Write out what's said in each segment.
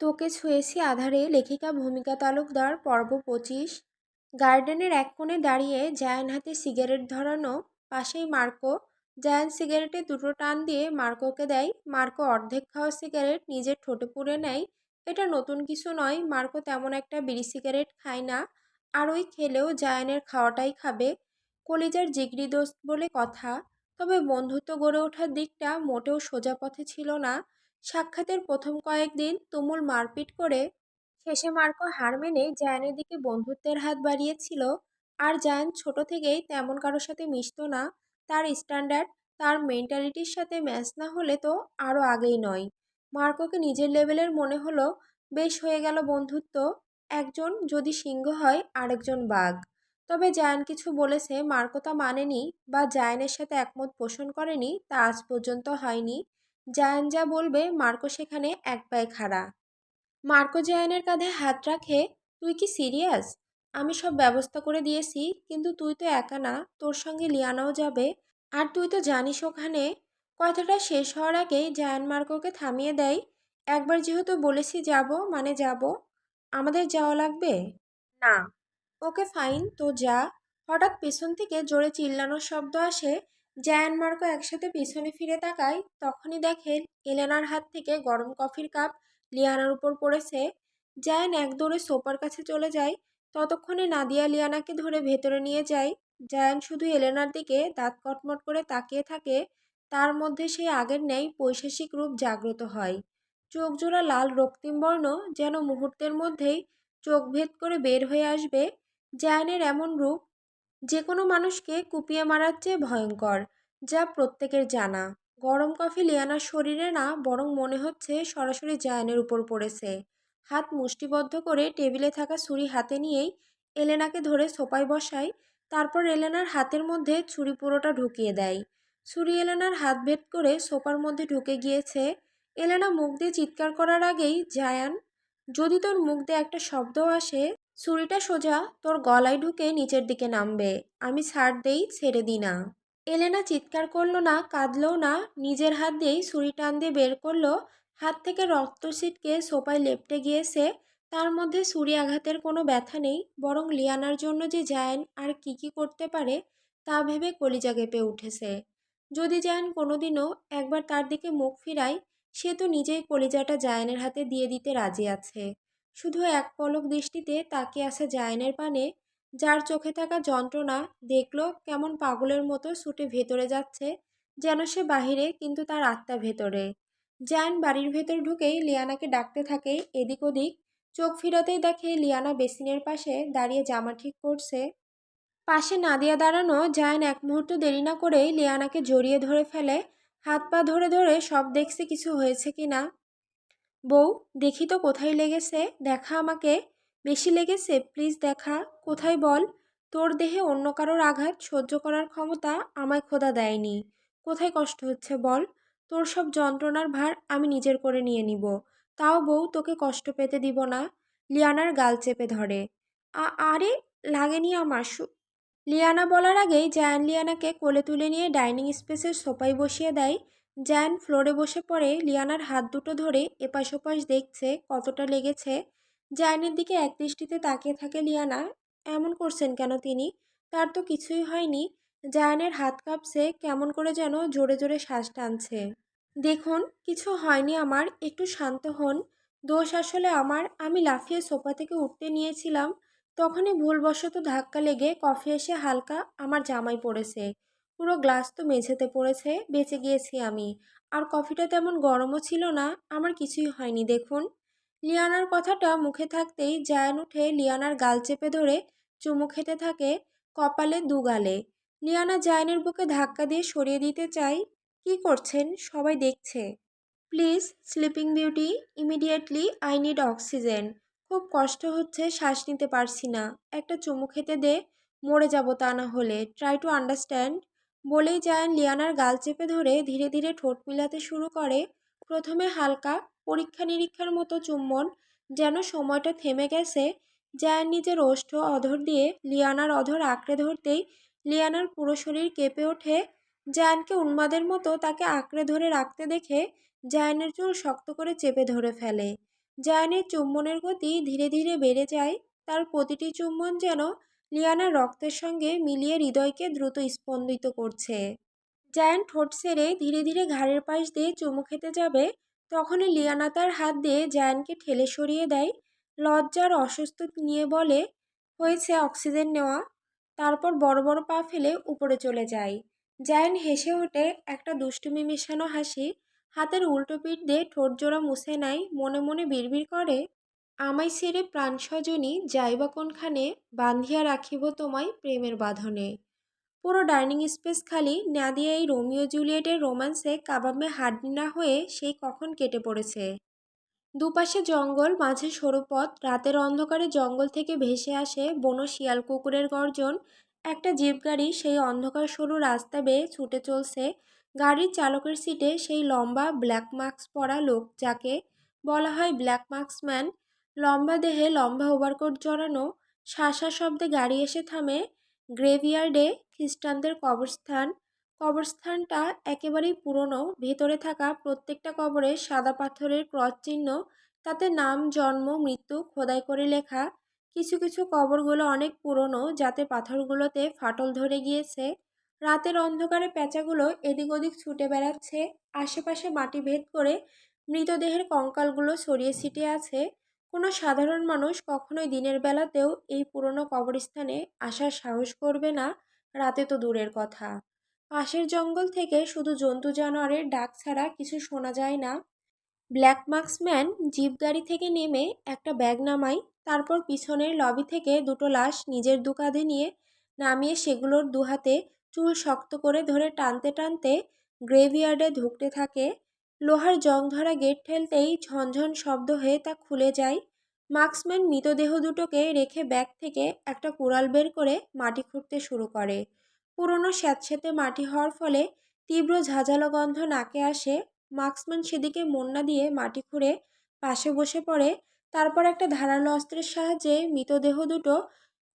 তোকে ছুঁয়েছি আধারে। লেখিকা, ভূমিকা তালুকদার, পর্ব পঁচিশ। গার্ডেনের এক কোণে দাঁড়িয়ে জায়ান হাতে সিগারেট ধরানো, পাশেই মার্কো। জায়ান সিগারেটে দুটো টান দিয়ে মার্কোকে দেয়। মার্কো অর্ধেক খাওয়া সিগারেট নিজের ঠোঁটে পুড়ে নেয়। এটা নতুন কিছু নয়, মার্কো তেমন একটা বিড়ি সিগারেট খায় না। আর ওই খেলেও জায়ানের খাওয়াটাই খাবে। কলিজার জিগরি দোস্ত বলে কথা। তবে বন্ধুত্ব গড়ে ওঠার দিকটা মোটেও সোজা পথে ছিল না। সাক্ষাতের প্রথম কয়েকদিন তুমুল মারপিট করে শেষে মার্কো হার মেনে জায়ানের দিকে বন্ধুত্বের হাত বাড়িয়েছিল। আর জায়ান ছোট থেকেই তেমন কারোর সাথে মিশতো না। তার স্ট্যান্ডার্ড, তার মেন্টালিটির সাথে ম্যাচ না হলে তো আরও আগেই নয়। মার্কোকে নিজের লেভেলের মনে হলো, বেশ হয়ে গেল বন্ধুত্ব, একজন যদি সিংহ হয়, আরেকজন বাঘ। তবে জায়ান কিছু বলেছে, মার্কো তা মানেনি বা জায়ানের সাথে একমত পোষণ করেনি, তা আজ পর্যন্ত হয়নি। জায়ান যা বলবে মার্কো সেখানে এক পায়ে খাড়া। মার্কো জায়ানের কাঁধে হাত রাখে, তুই কি সিরিয়াস? আমি সব ব্যবস্থা করে দিয়েছি, কিন্তু তুই তো একা না, তোর সঙ্গে লিয়ানাও যাবে, আর তুই তো জানিস ওখানে? কথাটা শেষ হওয়ার আগেই জায়ান মার্কোকে থামিয়ে দেয়, একবার যেহেতু বলেছি যাব মানে যাব। আমাদের যাওয়া লাগবে? না। ওকে ফাইন, তো যা। হঠাৎ পেছন থেকে জোরে চিল্লানোর শব্দ আসে জায়ান মার্কো একসাথে পিছনে ফিরে তাকায়, তখনই দেখেন এলেনার হাত থেকে গরম কফির কাপ লিয়ানার উপর পড়েছে। জায়ান এক দৌড়ে সোপার কাছে চলে যায়। ততক্ষণে নাদিয়া লিয়ানাকে ধরে ভেতরে নিয়ে যায়। জায়ান শুধু এলেনার দিকে দাঁত কটমট করে তাকিয়ে থাকে। তার মধ্যে সেই আগের ন্যায় পৈশাসিক রূপ জাগ্রত হয়। চোখ জোড়া লাল রক্তিম বর্ণ যেন মুহূর্তের মধ্যেই চোখ ভেদ করে বের হয়ে আসবে। জায়ানের এমন রূপ যে কোনো মানুষকে কুপিয়ে মারার চেয়ে ভয়ঙ্কর, যা প্রত্যেকের জানা। গরম কফি লিয়ানার শরীরে না, বরং মনে হচ্ছে সরাসরি জায়ানের উপর পড়েছে। হাত মুষ্টিবদ্ধ করে টেবিলে থাকা ছুরি হাতে নিয়েই এলেনাকে ধরে সোপায় বসায়, তারপর এলেনার হাতের মধ্যে ছুরি পুরোটা ঢুকিয়ে দেয়। ছুরি এলেনার হাত ভেদ করে সোপার মধ্যে ঢুকে গিয়েছে। এলেনা মুখ দিয়ে চিৎকার করার আগেই, জায়ান, যদি তোর মুখ দিয়ে একটা শব্দ আসে ছুরিটা সোজা, তোর গলায় ঢুকে নিচের দিকে নামবে। আমি ছাড় দেই, ছেড়ে দিই না। এলেনা চিৎকার করল না কাঁদলেও না, নিজের হাত দিয়েই ছুরি টান দিয়ে বের করল। হাত থেকে রক্ত ছিটকে সোপায় লেপটে গিয়েছে। তার মধ্যে ছুরি আঘাতের কোনো ব্যথা নেই, বরং লিয়ানার জন্য যে জায়ান আর কি কি করতে পারে, তা ভেবে কলিজা কেঁপে উঠেছে। যদি জায়ান কোনোদিনও একবার তার দিকে মুখ ফিরায়, সে তো নিজেই কলিজাটা জায়ানের হাতে দিয়ে দিতে রাজি আছে। শুধু এক পলক দৃষ্টিতে তাকিয়ে আছে জায়নের পানে, যার চোখে থাকা যন্ত্রণা দেখল কেমন পাগলের মতো ছুটে ভেতরে যাচ্ছে, যেন সে বাহিরে কিন্তু তার আত্মা ভেতরে। জায়ান বাড়ির ভেতর ঢুকেই লিয়ানাকে ডাকতে থাকে এদিক ওদিক, চোখ ফিরাতেই দেখে লিয়ানা বেসিনের পাশে দাঁড়িয়ে জামা ঠিক করছে। পাশে না নাদিয়া দাঁড়ানো জায়ান এক মুহূর্ত দেরি না করেই লিয়ানাকে জড়িয়ে ধরে ফেলে, হাত পা ধরে ধরে সব দেখছে কিছু হয়েছে কি না বউ, দেখি তো কোথায় লেগেছে, দেখা আমাকে। বেশি লেগেছে প্লিজ দেখা। কোথায় বল? তোর দেহে অন্য কারোর আঘাত সহ্য করার ক্ষমতা আমায় খোদা দেয়নি। কোথায় কষ্ট হচ্ছে বল? তোর সব যন্ত্রণার ভার আমি নিজের করে নিয়ে নিব। তাও বউ তোকে কষ্ট পেতে দিব না। লিয়ানার গাল চেপে ধরে। আরে, লাগেনি আমার লিয়ানা বলার আগেই জায়ান লিয়ানাকে কোলে তুলে নিয়ে ডাইনিং স্পেসের সোফায় বসিয়ে দেয়। জায়ান ফ্লোরে বসে পড়ে, লিয়ানার হাত দুটো ধরে এপাশ ওপাশ দেখছে কতটা লেগেছে। জায়ানের দিকে এক দৃষ্টিতে তাকিয়ে থাকে লিয়ানা, এমন করছেন কেন তিনি? তার তো কিছুই হয়নি। জায়ানের হাত কাঁপছে, কেমন করে যেন জোরে জোরে শ্বাস টানছে। দেখুন, কিছু হয়নি আমার, একটু শান্ত হন। দোষ আসলে আমার, আমি লাফিয়ে সোফা থেকে উঠতে নিয়েছিলাম। তখনই ভুলবশত ধাক্কা লেগে কফি এসে হালকা আমার জামাই পড়েছে পুরো গ্লাস তো মেঝেতে পড়েছে, বেঁচে গিয়েছি আমি। আর কফিটা তেমন গরমও ছিল না, আমার কিছুই হয়নি, দেখুন। লিয়ানার কথাটা মুখে থাকতেই জায়ান উঠে লিয়ানার গাল চেপে ধরে চুমু খেতে থাকে কপালে দুগালে লিয়ানা জায়ানের বুকে ধাক্কা দিয়ে সরিয়ে দিতে চাই কি করছেন? সবাই দেখছে। Please, sleeping beauty, immediately I need oxygen. খুব কষ্ট হচ্ছে, শ্বাস নিতে পারছি না। একটা চুমু খেতে দে, মরে যাব তা না হলে। Try to understand. বলেই জায়ান লিয়ানার গাল চেপে ধরে ধীরে ধীরে ঠোঁট মিলাতে শুরু করে। প্রথমে হালকা পরীক্ষা নিরীক্ষার মতো চুম্বন যেন সময়টা থেমে গেছে। জায়ান নিজের ওষ্ঠ অধর দিয়ে লিয়ানার অধর আঁকড়ে ধরতেই লিয়ানার পুরো শরীর কেঁপে ওঠে। জায়ানকে উন্মাদের মতো তাকে আঁকড়ে ধরে রাখতে দেখে জায়ানের চুল শক্ত করে চেপে ধরে ফেলে। জায়ানের চুম্বনের গতি ধীরে ধীরে বেড়ে যায়। তার প্রতিটি চুম্বন যেন লিয়ানার রক্তের সঙ্গে মিলিয়ে হৃদয়কে দ্রুত স্পন্দিত করছে। জায়ান ঠোঁট সেরে ধীরে ধীরে ঘাড়ের পাশ দিয়ে চুমু খেতে যাবে, তখনই লিয়ানা তার হাত দিয়ে জায়ানকে ঠেলে সরিয়ে দেয়। লজ্জার অসুস্থ নিয়ে বলে, হয়েছে অক্সিজেন নেওয়া। তারপর বড় বড় পা ফেলে উপরে চলে যায়। জায়ান হেসে ওঠে একটা দুষ্টুমি মেশানো হাসি। হাতের উল্টো পিঠ দিয়ে ঠোঁট জোড়া মুছে নেয়, মনে মনে বিড়বিড় করে। আমায় ছেড়ে প্রাণ স্বজনী যাইবা কোনখানে বান্ধিয়া রাখিব তোমায় প্রেমের বাঁধনে। পুরো ডাইনিং স্পেস খালি, না দিয়ে এই রোমিও জুলিয়েটের রোম্যান্সে কাবাবে হাড্ডি না হয়ে সেই কখন কেটে পড়েছে? দুপাশে জঙ্গল, মাঝে সরু পথ, রাতের অন্ধকারে জঙ্গল থেকে ভেসে আসে বনো শিয়াল কুকুরের গর্জন। একটা জিপ গাড়ি সেই অন্ধকার সরু রাস্তা বেয়ে ছুটে চলছে। গাড়ির চালকের সিটে সেই লম্বা ব্ল্যাক মাস্ক পরা লোক যাকে বলা হয় ব্ল্যাক মাস্কম্যান লম্বা দেহে লম্বা ওভারকোট জড়ানো শাসা শব্দে গাড়ি এসে থামে গ্রেভিয়ার্ডে খ্রিস্টানদের কবরস্থান। কবরস্থানটা একেবারেই পুরনো, ভেতরে থাকা প্রত্যেকটা কবরে সাদা পাথরের ক্রস চিহ্ন, তাতে নাম, জন্ম, মৃত্যু খোদাই করে লেখা। কিছু কিছু কবরগুলো অনেক পুরনো, যাতে পাথরগুলোতে ফাটল ধরে গিয়েছে। রাতের অন্ধকারে প্যাঁচাগুলো এদিক ওদিক ছুটে বেড়াচ্ছে। আশেপাশে মাটি ভেদ করে মৃতদেহের কঙ্কালগুলো ছড়িয়ে ছিটিয়ে আছে। কোনো সাধারণ মানুষ কখনোই দিনের বেলাতেও এই পুরনো কবরস্থানে আসার সাহস করবে না, রাতে তো দূরের কথা। পাশের জঙ্গল থেকে শুধু জন্তু জানোয়ারের ডাক ছাড়া কিছু শোনা যায় না। ব্ল্যাক মাস্কম্যান জিপ গাড়ি থেকে নেমে একটা ব্যাগ নামায়, তারপর পিছনের লবি থেকে দুটো লাশ নিজের দু কাঁধে নিয়ে নামিয়ে সেগুলোর দুহাতে চুল শক্ত করে ধরে টানতে টানতে গ্রেভিয়ার্ডে ঢুকতে থাকে। লোহার জং ধরা গেট ঠেলতেই ঝনঝন শব্দ হয়ে তা খুলে যায়। মার্কসম্যান মৃতদেহ দুটোকে রেখে ব্যাগ থেকে একটা কুড়াল বের করে মাটি খুঁড়তে শুরু করে। পুরনো স্যাঁতস্যাঁতে মাটি হওয়ার ফলে তীব্র ঝাঁঝালো গন্ধ নাকে আসে। মার্কসম্যান সেদিকে মন না দিয়ে মাটি খুঁড়ে পাশে বসে পড়ে। তারপর একটা ধারালো অস্ত্রের সাহায্যে মৃতদেহ দুটো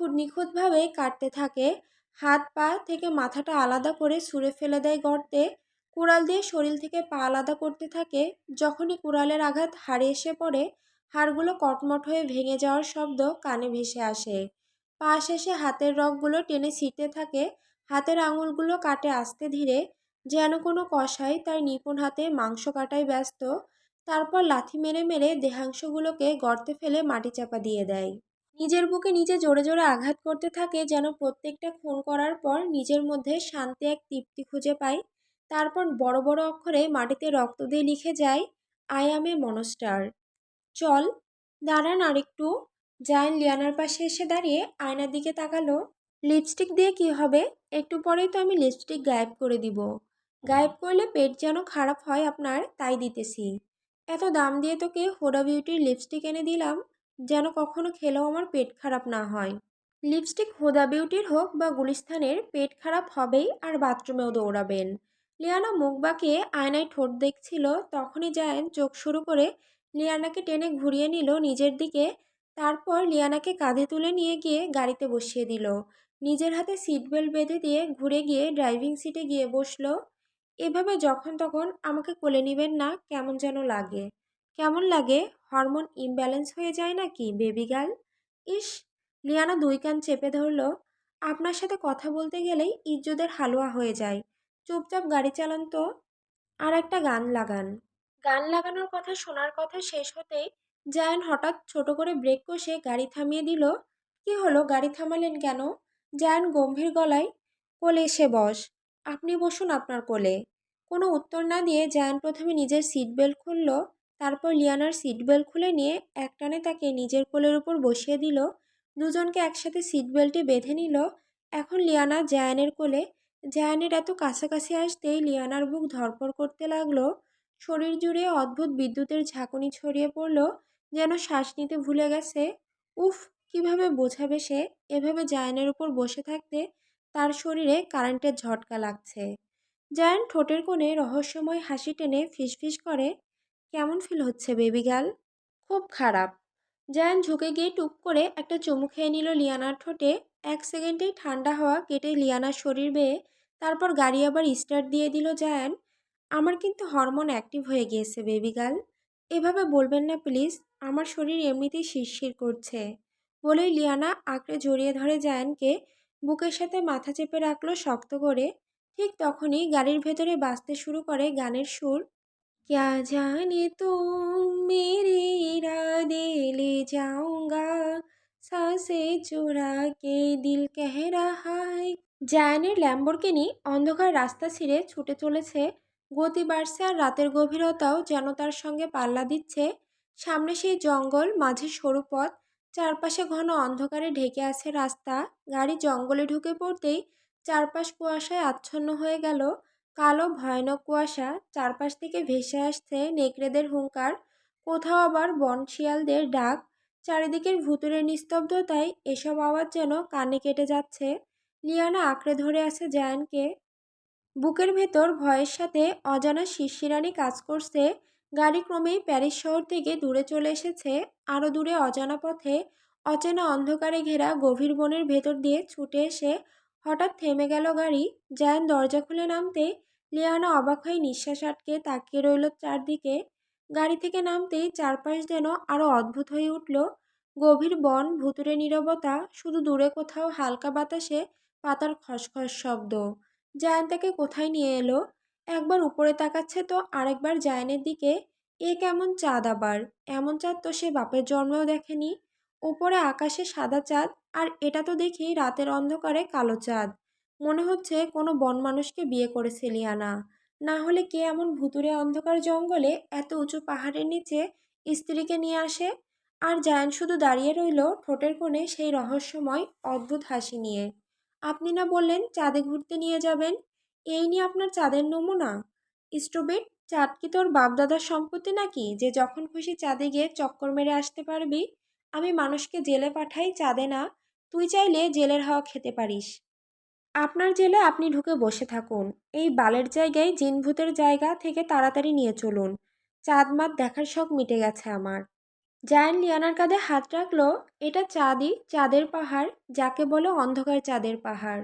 খুব নিখুঁতভাবে কাটতে থাকে। হাত পা থেকে মাথাটা আলাদা করে ছুঁড়ে ফেলে দেয় গর্তে। কুড়াল দিয়ে শরীর থেকে পা আলাদা করতে থাকে, যখনই কুড়ালের আঘাত হাড়ে এসে পড়ে, হাড়গুলো কটমট হয়ে ভেঙে যাওয়ার শব্দ কানে ভেসে আসে। পা শেষে হাতের রগগুলো টেনে ছিটতে থাকে, হাতের আঙুলগুলো কাটে আস্তে ধীরে, যেন কোনো কষাই তার নিপুণ হাতে মাংস কাটায় ব্যস্ত, তারপর লাথি মেরে মেরে দেহাংশগুলোকে গর্তে ফেলে মাটি চাপা দিয়ে দেয়। নিজের বুকে নিজে জোরে জোরে আঘাত করতে থাকে, যেন প্রত্যেকটা খুন করার পর নিজের মধ্যে শান্তি এক তৃপ্তি খুঁজে পায় তারপর বড় বড় অক্ষরে মাটিতে রক্ত দিয়ে লিখে যায়, আই আম এ মনস্টার। চল, দাঁড়ান আরেকটু। জায়ান লিয়ানার পাশে এসে দাঁড়িয়ে আয়নার দিকে তাকালো। লিপস্টিক দিয়ে কি হবে? একটু পরেই তো আমি লিপস্টিক গায়েব করে দিব। গায়েব করলে পেট যেন খারাপ হয় আপনার, তাই দিতেছি। এত দাম দিয়ে তোকে হোডা বিউটির লিপস্টিক এনে দিলাম, যেন কখনো খেলেও আমার পেট খারাপ না হয়। লিপস্টিক হোদা বিউটির হোক বা গুলিস্থানের, পেট খারাপ হবেই আর বাথরুমেও দৌড়াবেন। লিয়ানা মুখ বাঁকিয়ে আয়নায় ঠোঁট দেখছিল, তখনই জায়েন চোখ শুরু করে লিয়ানাকে টেনে ঘুরিয়ে নিল নিজের দিকে, তারপর লিয়ানাকে কাঁধে তুলে নিয়ে গিয়ে গাড়িতে বসিয়ে দিল। নিজের হাতে সিট বেল্ট বেঁধে দিয়ে ঘুরে গিয়ে ড্রাইভিং সিটে গিয়ে বসল। এভাবে যখন তখন আমাকে কোলে নেবেন না, কেমন যেন লাগে। কেমন লাগে? হরমোন ইমব্যালেন্স হয়ে যায় নাকি বেবি গার্ল ইস, লিয়ানা দুই কান চেপে ধরল। আপনার সাথে কথা বলতে গেলেই ইজ্জতের হালুয়া হয়ে যায়। চুপচাপ গাড়ি চালান তো। আর একটা গান লাগান। গান লাগানোর কথা শোনার কথা শেষ হতেই জায়ান হঠাৎ ছোট করে ব্রেক কষে গাড়ি থামিয়ে দিল। কি হলো? গাড়ি থামালেন কেন? জায়ান গম্ভীর গলায়, কোলে এসে বস। আপনি বসুন আপনার কোলে। কোনো উত্তর না দিয়ে জায়ান প্রথমে নিজের সিট বেল্ট খুলল। তারপর লিয়ানার সিট বেল্ট খুলে নিয়ে একটানে তাকে নিজের কোলের উপর বসিয়ে দিল। দুজনকে একসাথে সিট বেল্টে বেঁধে নিল। এখন লিয়ানা জায়ানের কোলে জায়ানের এত কাছাকাছি আসতেই লিয়ানার বুক ধরপড় করতে লাগল। শরীর জুড়ে অদ্ভুত বিদ্যুতের ঝাঁকুনি ছড়িয়ে পড়ল, যেন শ্বাস নিতে ভুলে গেছে। উফ, কীভাবে বোঝাবে সে? এভাবে জায়ানের উপর বসে থাকতে তার শরীরে কারেন্টের ঝটকা লাগছে। জায়ান ঠোঁটের কোণে রহস্যময় হাসি টেনে ফিসফিস করে, কেমন ফিল হচ্ছে বেবি গার্ল খুব খারাপ। জায়ান ঝুঁকে গিয়ে টুক করে একটা চুমু খেয়ে নিল লিয়ানার ঠোঁটে। এক সেকেন্ডেই ঠান্ডা হওয়া কেটে লিয়ানার শরীর বেয়ে তারপর গাড়ি আবার স্টার্ট দিয়ে দিল জায়ান আমার কিন্তু হরমোন অ্যাক্টিভ হয়ে গিয়েছে বেবি গার্ল এভাবে বলবেন না প্লিজ আমার শরীর এমনিতেই শিরশির করছে বলেই লিয়ানা আঁকড়ে জড়িয়ে ধরে জায়ানকে বুকের সাথে মাথা চেপে রাখলো শক্ত করে ঠিক তখনই গাড়ির ভেতরে বাজতে শুরু করে গানের সুর क्या जाने तुम मेरे इरादे ले जाऊंगा সাহসে চোরা কে দিল কেহ রাহা জায়ানের ল্যাম্বরগিনি অন্ধকার রাস্তা ছিঁড়ে ছুটে চলেছে। গতি বাড়ছে আর রাতের গভীরতাও যেন তার সঙ্গে পাল্লা দিচ্ছে। সামনে সেই জঙ্গল, মাঝে সরু পথ, চারপাশে ঘন অন্ধকারে ঢেকে আছে রাস্তা। গাড়ি জঙ্গলে ঢুকে পড়তেই চারপাশ কুয়াশায় আচ্ছন্ন হয়ে গেল। কালো, ভয়ানক কুয়াশা চারপাশ থেকে ভেসে আসছে নেকড়েদের হুঙ্কার। কোথাও আবার বনশিয়ালদের ডাক চারিদিকের ভুতুরে নিস্তব্ধতায় এসব আওয়াজ যেন কানে কেটে যাচ্ছে। লিয়ানা আঁকড়ে ধরে আছে জায়ানকে। বুকের ভেতর ভয়ের সাথে অজানা শিরশিরানি কাজ করছে। গাড়ি ক্রমেই প্যারিস শহর থেকে দূরে চলে এসেছে। আরও দূরে অজানা পথে অচেনা অন্ধকারে ঘেরা গভীর বনের ভেতর দিয়ে ছুটে এসে হঠাৎ থেমে গেল গাড়ি। জায়ান দরজা খুলে নামতে লিয়ানা অবাক হয়ে নিঃশ্বাস আটকে তাকিয়ে রইল চারদিকে। গাড়ি থেকে নামতেই চারপাশ যেন আরও অদ্ভুত হয়ে উঠল। গভীর বন ভুতুরে নীরবতা, শুধু দূরে কোথাও হালকা বাতাসে পাতার খসখস শব্দ। জায়ান তাকে কোথায় নিয়ে এলো? একবার উপরে তাকাচ্ছে তো আরেকবার জায়ানের দিকে। এ কেমন চাঁদ আবার? এমন চাঁদ তো সে বাপের জন্মেও দেখেনি। উপরে আকাশে সাদা চাঁদ, আর এটা তো দেখি রাতের অন্ধকারে কালো চাঁদ। মনে হচ্ছে কোনো বন মানুষকে বিয়ে করেছে লিয়ানা। না হলে কে এমন ভুতুরে অন্ধকার জঙ্গলে এত উঁচু পাহাড়ের নিচে স্ত্রীকে নিয়ে আসে? আর জায়ান শুধু দাঁড়িয়ে রইল ঠোঁটের কোণে সেই রহস্যময়, অদ্ভুত হাসি নিয়ে। আপনি না বললেন চাঁদে ঘুরতে নিয়ে যাবেন? এই নিয়ে আপনার চাঁদের নমুনা? স্ট্রবেট চাঁদ কি তোর বাপদাদার সম্পত্তি নাকি? যে যখন খুশি চাঁদে গিয়ে চক্কর মেরে আসতে পারবি। আমি মানুষকে জেলে পাঠাই, চাঁদে না। তুই চাইলে জেলের হাওয়া খেতে পারিস। আপনার জেলে আপনি ঢুকে বসে থাকুন। এই বালের জায়গায় জিনভূতের জায়গা থেকে তাড়াতাড়ি নিয়ে চলুন। চাঁদ মাত দেখার শখ মিটে গেছে আমার। জায়ান লিয়ানার কাঁধে হাত রাখল, এটা চাঁদই, চাঁদের পাহাড়, যাকে বলে অন্ধকার চাঁদের পাহাড়।